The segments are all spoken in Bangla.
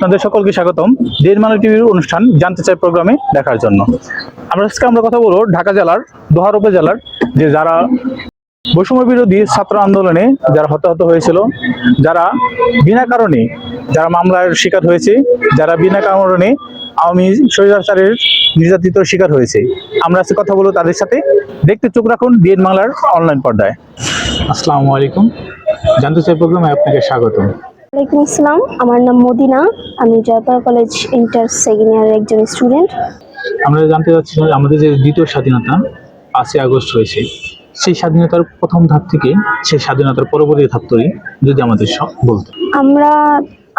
আপনাদের সকলকে স্বাগতম। দেড়মালা টিভির অনুষ্ঠান জানতে চাই প্রোগ্রামে দেখার জন্য। আমরা আজকে আমরা কথা বলব ঢাকা জেলার, দোহার উপজেলার, যে যারা বৈষম্য বিরোধী ছাত্র আন্দোলনে যারা হতাহত হয়েছিল, যারা বিনা কারণে যারা মামলার শিকার হয়েছে, যারা বিনা কারণে আওয়ামী স্বৈরাচারের নির্যাতিত শিকার হয়েছে। আমরা আজকে কথা বলব তাদের সাথে। দেখতে চোখ রাখুন ডিএন বাংলার অনলাইন পর্দায়। আসসালামু আলাইকুম। জানতে চাই প্রোগ্রামে আপনাকে স্বাগতম। ওয়ালাইকুম আসসালাম। আমার নাম মদিনা। আমি জয়পাড়া কলেজ ইন্টার সেকেন্ড ইয়ারের একজন স্টুডেন্ট আমরা জানতে চাচ্ছি আমাদের যে দ্বিতীয় স্বাধীনতা পাঁচই আগস্ট হয়েছে সেই স্বাধীনতার প্রথম ধাপ থেকে সেই স্বাধীনতার পরবর্তী ধাপ তৈরি যদি আমাদের সব বলতো। আমরা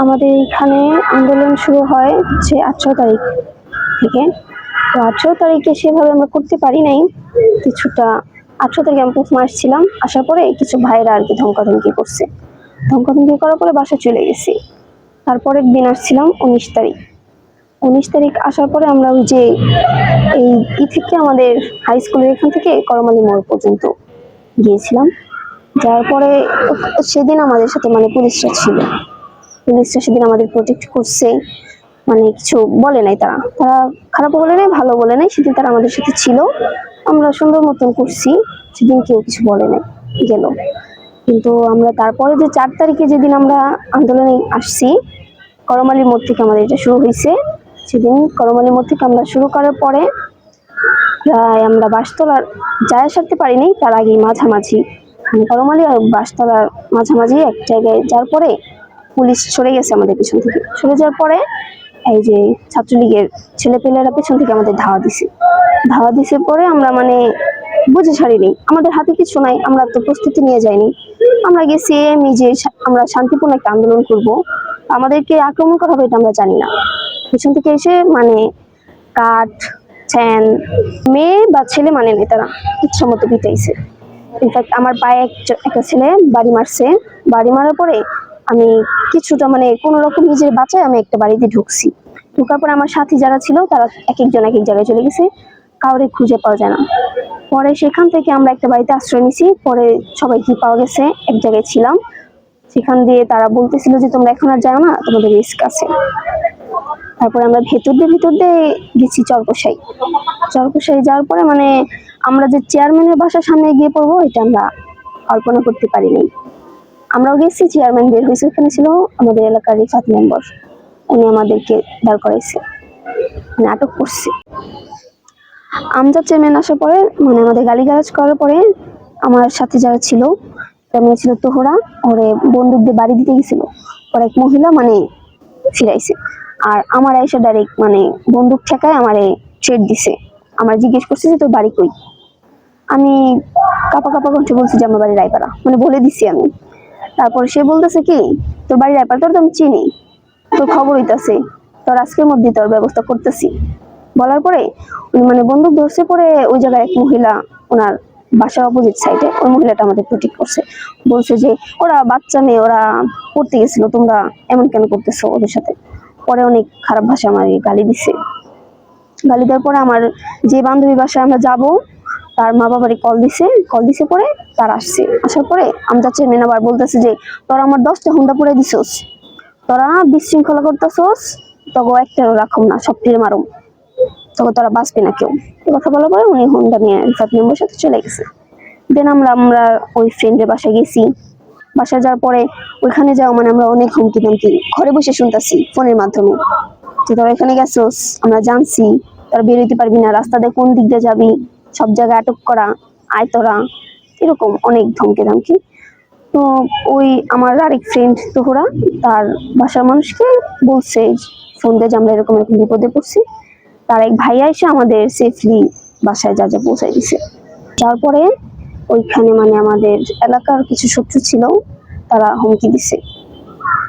আমাদের এখানে আন্দোলন শুরু হয় যে আঠারো তারিখ থেকে। তো আঠারো তারিখে সেভাবে আমরা করতে পারি নাই। কিছুটা আঠারো তারিখে আমি প্রথম আসছিলাম। আসার পরে কিছু ভাইরা আর কি ধমকাধমকি করছে। ধমকাধমকি করার পরে বাসা চলে গেছি। তারপরের দিন আসছিলাম উনিশ তারিখ। উনিশ তারিখ আসার পরে আমরা ওই যে এই ই থেকে আমাদের হাই স্কুলের এখান থেকে করমালি মোড় পর্যন্ত গিয়েছিলাম। যাওয়ার পরে সেদিন আমাদের সাথে মানে পুলিশরা ছিল। পুলিশরা সেদিন আমাদের প্রোটেক্ট করছে। মানে কিছু বলে নাই তারা। তারা খারাপ বলে নাই, ভালো বলে নাই। সেদিন তারা আমাদের সাথে ছিল। আমরা সুন্দর মতন করছি। সেদিন কেউ কিছু বলে নাই। গেল। কিন্তু আমরা তারপরে যে চার তারিখে যেদিন আমরা আন্দোলনে আসছি করমালি মোড় থেকে আমাদের এটা শুরু হয়েছে। সেদিন করমালি মোড় থেকে আমরা শুরু করার পরে প্রায় আমরা বাসতলার যায় সারতে পারিনি, তার আগে মাঝামাঝি। মানে করমালি আর বাসতলার মাঝামাঝি এক জায়গায় যার পরে পুলিশ সরে গেছে আমাদের পিছন থেকে। সরে যাওয়ার পরে এই যে ছাত্রলীগের ছেলেপেলেরা পেছন থেকে আমাদের ধাওয়া দিছে। ধাওয়া দিছে পরে আমরা মানে বুঝে ছাড়িনি। আমাদের হাতে কিছু নাই, আমরা তো প্রস্তুতি নিয়ে যাইনি। আমরা গেছি এমনি যে আমরা শান্তিপূর্ণ একটা আন্দোলন করব। আমাদেরকে আক্রমণ করা হবে এটা আমরা জানি না। পিছন থেকে এসে মানে কাঠ, চ্যান, মেয়ে বা ছেলে মানে নেই তারা। ইচ্ছা মতো পিটাইছে। ইনফ্যাক্ট আমার পায়ে এক- একটা ছেলে বাড়ি মারছে। বাড়ি মারার পরে আমি কিছুটা মানে কোনো রকম নিজের বাঁচায় আমি একটা বাড়িতে ঢুকছি। ঢুকার পরে আমার সাথী যারা ছিল তারা এক একজন এক এক জায়গায় চলে গেছে। কাউরে খুঁজে পাওয়া যায় না। পরে সেখান থেকে আমরা একটা বাড়িতে আশ্রয় নিছি। পরে সবাইকে পাওয়া গেছে? এক জায়গায় ছিলাম। সেখান দিয়ে তারা বলতেছিল যে, তোমরা এখন আর যাও না, তোমাদের রিস্ক আছে। তারপরে আমরা ভেতর দিয়ে ভেতর দিয়ে গেছি চরকসাই চরকসাই যাওয়ার পরে মানে আমরা যে চেয়ারম্যানের বাসার সামনে গিয়ে পড়ব, এটা আমরা কল্পনা করতে পারিনি। আমরাও গেছি চেয়ারম্যান বের হয়েছে, ওখানে ছিল আমাদের এলাকার রিফাত মেম্বার। উনি আমাদেরকে দাঁড় করাইছে। মানে আটক করছে। আমজাদ চেয়ারম্যান আসার পরে মানে আমাদের গালিগালাজ করার পরে আমার সাথে যারা ছিল তেমনি ছিল তোহরা, ওরে বন্দুক দিয়ে বাড়ি দিতে গেছিল। পরে এক মহিলা মানে ফিরাইছে আর আমার এসে ডাইরেক্ট মানে বন্দুক ঠেকায় আমারে ট্রেড দিছে। আমার জিজ্ঞেস করছে যে, তোর বাড়ি কই? আমি কাপা কাপা কণ্ঠে বলছি যে, আমার বাড়ি রায়পাড়া। মানে বলে দিছি আমি। তারপর সে বলতেছে কি, তোর বাড়ি রায়পাড়া, তোর তো আমি চিনি। তোর খবর হইতাছে, তোর আজকের মধ্যে তোর ব্যবস্থা করতেছি। বলার পরে মানে বন্দুক ধরছে পরে ওই জায়গায় এক মহিলা ওনার বাসার অপোজিট সাইডে ওই মহিলাটা আমাদের প্রোটেক্ট করছে। বলছে যে, ওরা বাচ্চা মেয়ে, ওরা পড়তে গেছিল, তোমরা এমন কেন করতেছো ওদের সাথে? পরে অনেক খারাপ ভাষা আমার গালি দিছে। গালি দেওয়ার পরে আমার যে বান্ধবী বাসায় আমরা যাব, তার মা বাবারই কল দিছে। কল দিছে পরে তার আসছে। আসার পরে আমজাদ চেয়ারম্যান আবার বলতেছে যে, তোরা আমার দশটা হুন্ডা পরে দিছোস। তোরা বিশৃঙ্খলা করতেছোস তখন একটারও রাখুম না সবটির মারুম। তখন তোরা বাঁচবে না কেউ। কথা বলার পরে উনি হুন্ডা নিয়ে রিফাত মেম্বার সাথে চলে গেছে। দেন আমরা আমরা ওই ফ্রেন্ডের বাসায় গেছি। বাসায় যাওয়ার পরে ওইখানে যাও মানে আমরা অনেক হুমকি ধমকি ঘরে বসে শুনতেছি ফোনের মাধ্যমে। যে তোরা এখানে গেছোস, আমরা জানছি, তোরা বেরোতে পারবি না, রাস্তা দিয়ে কোন দিক দিয়ে যাবি, সব জায়গায় আটক করা, আয় তোরা। এরকম অনেক ধমকে ধমকি। তো ওই আমার আরেক ফ্রেন্ড তোহরা, তার বাসার মানুষকে বলছে ফোন দিয়ে যে আমরা এরকম এরকম বিপদে পড়ছি। তার এক ভাইয়া এসে আমাদের সেফলি বাসায় যা যা পৌঁছায় দিছে। তারপরে ওইখানে মানে আমাদের এলাকার কিছু শত্রু ছিল, তারা হুমকি দিছে।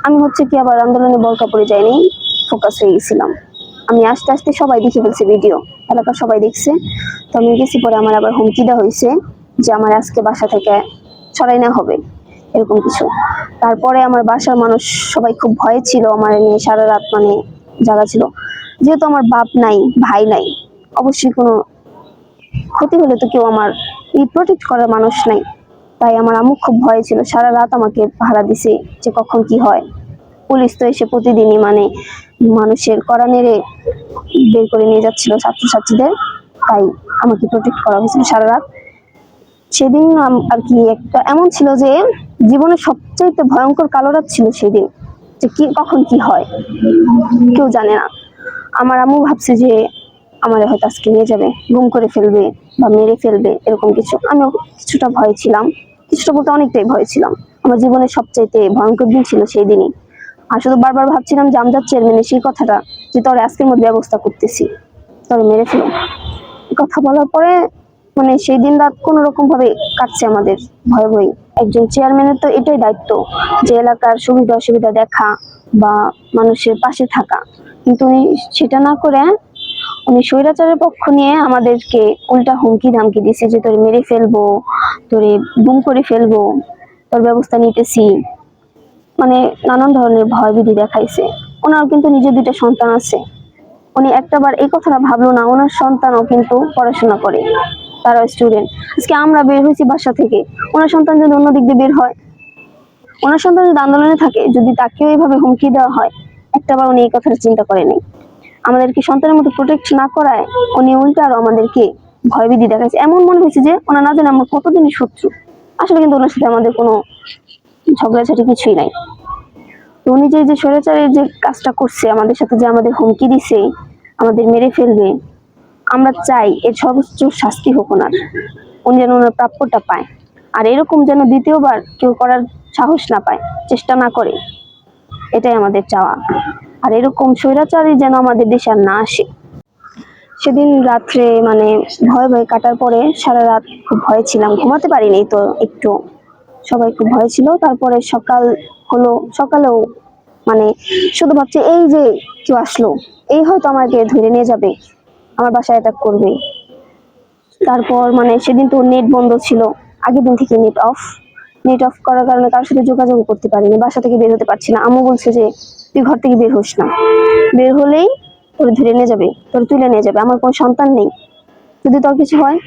আমি হচ্ছে কি আবার আন্দোলনে বলকা পড়ে যাইনি ফোকাস হয়ে গেছিলাম। আমি আস্তে আস্তে সবাই দেখে ফেলছি ভিডিও এলাকার সবাই দেখছে। তো আমি গেছি পরে আমার আবার হুমকি দেওয়া হয়েছে যে আমার আজকে বাসা থেকে ছড়াই না হবে, এরকম কিছু। তারপরে আমার বাসার মানুষ সবাই খুব ভয়ে ছিল, আমার নিয়ে সারা রাত মানে জায়গা ছিল। যেহেতু আমার বাপ নাই, ভাই নাই, অবশ্যই কোনো ক্ষতি হলে তো কেউ আমার এই প্রোটেক্ট করার মানুষ নাই। তাই আমার আম্মু খুব ভয় ছিল, সারা রাত আমাকে পাহারা দিছে যে কখন কি হয়। পুলিশ তো এসে প্রতিদিনই মানে মানুষের কড়া নেড়ে বের করে নিয়ে যাচ্ছিল ছাত্রছাত্রীদের, তাই আমাকে প্রোটেক্ট করা হয়েছিল সারা রাত। সেদিন আর কি একটা এমন ছিল যে জীবনের সবচাইতে ভয়ঙ্কর কালো রাত ছিল সেদিন, যে কি কখন কি হয়, কেউ জানে না। আমার আম্মু ভাবছে যে আমার হয়তো আজকে নিয়ে যাবে গুম করে ফেলবে বা মেরে ফেলবে, এরকম কিছু। আমিও কিছুটা ভয় ছিলাম, কিছুটা বলতে অনেকটাই ভয় ছিলাম। আমার জীবনের সবচাইতে ভয়ঙ্কর দিন ছিল সেই দিনই। আর শুধু বারবার ভাবছিলাম যে আমজাদ চেয়ারম্যানের সেই কথাটা, যে তোর আজকের মধ্যে ব্যবস্থা করতেছি, তোরে মেরে ফেলো কথা বলার পরে মানে সেই দিন রাত কোনো রকম ভাবে কাটছে আমাদের ভয় ভয় একজন চেয়ারম্যানের তো এটাই দায়িত্ব, যে এলাকার সুবিধা অসুবিধা দেখা বা মানুষের পাশে থাকা। কিন্তু উনি সেটা না করে উনি স্বৈরাচারের পক্ষ নিয়ে আমাদেরকে উল্টা হুমকি ধামকি দিছে যে তোরে মেরে ফেলব, তোরে গুম করে ফেলব, তোর ব্যবস্থা নিতেছি। মানে নানান ধরনের ভয়ভীতি দেখাইছে। ওনার কিন্তু নিজের দুইটা সন্তান আছে। উনি একটাবার এই কথাটা ভাবলো না, ওনার সন্তানও কিন্তু পড়াশোনা করে তারা স্টুডেন্ট আজকে আমরা বের হয়েছি বাসা থেকে। ওনার সন্তান যদি অন্য দিক দিয়ে বের হয়, ওনার সন্তান যদি আন্দোলনে থাকে, যদি তাকেও এইভাবে হুমকি দেওয়া হয় একটাবার উনি এই কথাটা চিন্তা করেনি আমাদেরকে সন্তানের মতো প্রোটেক্ট না করায় উনি উল্টা আরও আমাদেরকে ভয়ভীতি দেখাচ্ছে এমন মনে হয়েছে যে ওনার না জানে আমার কতদিনই শত্রু। আসলে কিন্তু ওনার সাথে আমাদের কোনো ঝগড়াঝাটি কিছুই নাই। তো উনি যে যে স্বৈরাচারের যে কাজটা করছে, আমাদের সাথে যে আমাদের হুমকি দিছে, আমাদের মেরে ফেলবে, আমরা চাই এর সর্বোচ্চ শাস্তি হোক ওনার। উনি যেন ওনার প্রাপ্যটা পায়। আর এরকম যেন দ্বিতীয়বার কেউ করার সাহস না পায়, চেষ্টা না করে এটাই আমাদের চাওয়া। আর এরকম স্বৈরাচারী যেন আমাদের দেশে আর না আসে। সেদিন রাত্রে মানে ভয় ভয় কাটার পরে সারা রাত খুব ভয় ছিলাম। ঘুমাতে পারিনি তো একটু। সবাই খুব ভয় ছিল। তারপরে সকাল হলো, সকালেও মানে শুধু ভাবছে, এই যে কেউ আসলো, এই হয়তো আমাকে ধরে নিয়ে যাবে, আমার বাসায় অ্যাটাক করবে। তারপর মানে সেদিন তো নেট বন্ধ ছিল। আগের দিন থেকে নেট অফ নেট অফ করার কারণে কারোর সাথে যোগাযোগ করতে পারিনি, বাসা থেকে বের হতে পারছি না। আম্মু বলছে যে, তুই ঘর থেকে বের হোস না। বের হলেই তোর ধরে নিয়ে যাবে, তোর তুলে নিয়ে যাবে। আমার কোনো সন্তান নেই। যদি তোর কিছু হয়,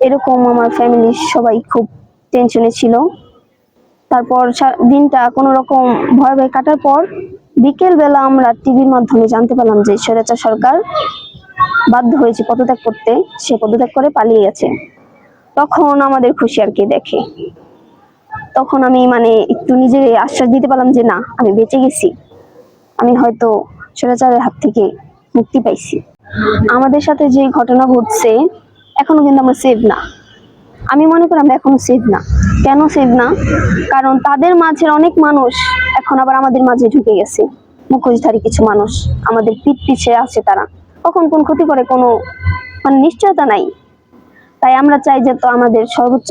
এরকম আমার ফ্যামিলির সবাই খুব টেনশনে ছিল। তারপর দিনটা কোনো রকম ভয় ভয় কাটার পর বিকেল বেলা আমরা টিভির মাধ্যমে জানতে পারলাম যে স্বৈরাচার সরকার বাধ্য হয়েছে পদত্যাগ করতে। সে পদত্যাগ করে পালিয়ে গেছে। তখন আমাদের খুশি আর কি দেখে। তখন আমি মানে একটু নিজের আশ্বাস দিতে পারলাম যে না, আমি বেঁচে গেছি। আমি হয়তো স্বৈরাচারের হাত থেকে মুক্তি পাইছি। আমাদের সাথে যে ঘটনা ঘটছে, এখনও কিন্তু আমরা সেভ না। আমি মনে করি আমরা এখনও সেভ না। কেন সেভ না? কারণ তাদের মাঝের অনেক মানুষ এখন আবার আমাদের মাঝে ঢুকে গেছে। মুখোশধারী কিছু মানুষ, আমাদের পিঠ পিছে আছে তারা। কখন কোন ক্ষতি করে কোনো মানে নিশ্চয়তা নাই। তাই আমরা চাই যে তো আমাদের সর্বোচ্চ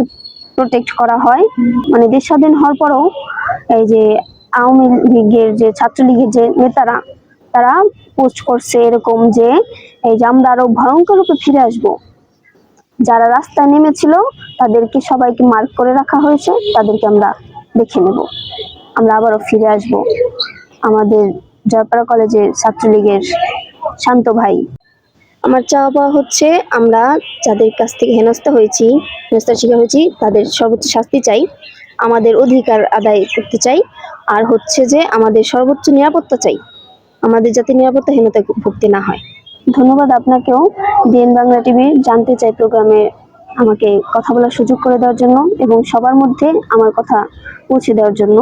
প্রোটেক্ট করা হয়। মানে দেশ স্বাধীন হওয়ার পরও এই যে আওয়ামী লীগের যে, ছাত্রলীগের যে নেতারা, তারা পোস্ট করছে এরকম যে, এই যে আমরা আরও ভয়ঙ্কর রূপে ফিরে আসব। যারা রাস্তায় নেমেছিল, তাদেরকে সবাইকে মার্ক করে রাখা হয়েছে, তাদেরকে আমরা দেখে নেব। আমরা আবারও ফিরে আসব। আমাদের জয়পাড়া কলেজের ছাত্রলীগের শান্ত ভাই। আমার চাওয়া হচ্ছে, আমরা যাদের কাছ থেকে হেনস্থা হয়েছি, হেনস্থার শিকার হয়েছি, তাদের সর্বোচ্চ শাস্তি চাই, আমাদের অধিকার আদায় করতে চাই, আর হচ্ছে যে আমাদের সর্বোচ্চ নিরাপত্তা চাই, আমাদের যাতে নিরাপত্তা নিরাপত্তাহীনতায় ভুগতে না হয়। ধন্যবাদ আপনাকেও। ডিএন বাংলা টিভি জানতে চাই প্রোগ্রামে আমাকে কথা বলার সুযোগ করে দেওয়ার জন্য এবং সবার মধ্যে আমার কথা পৌঁছে দেওয়ার জন্য।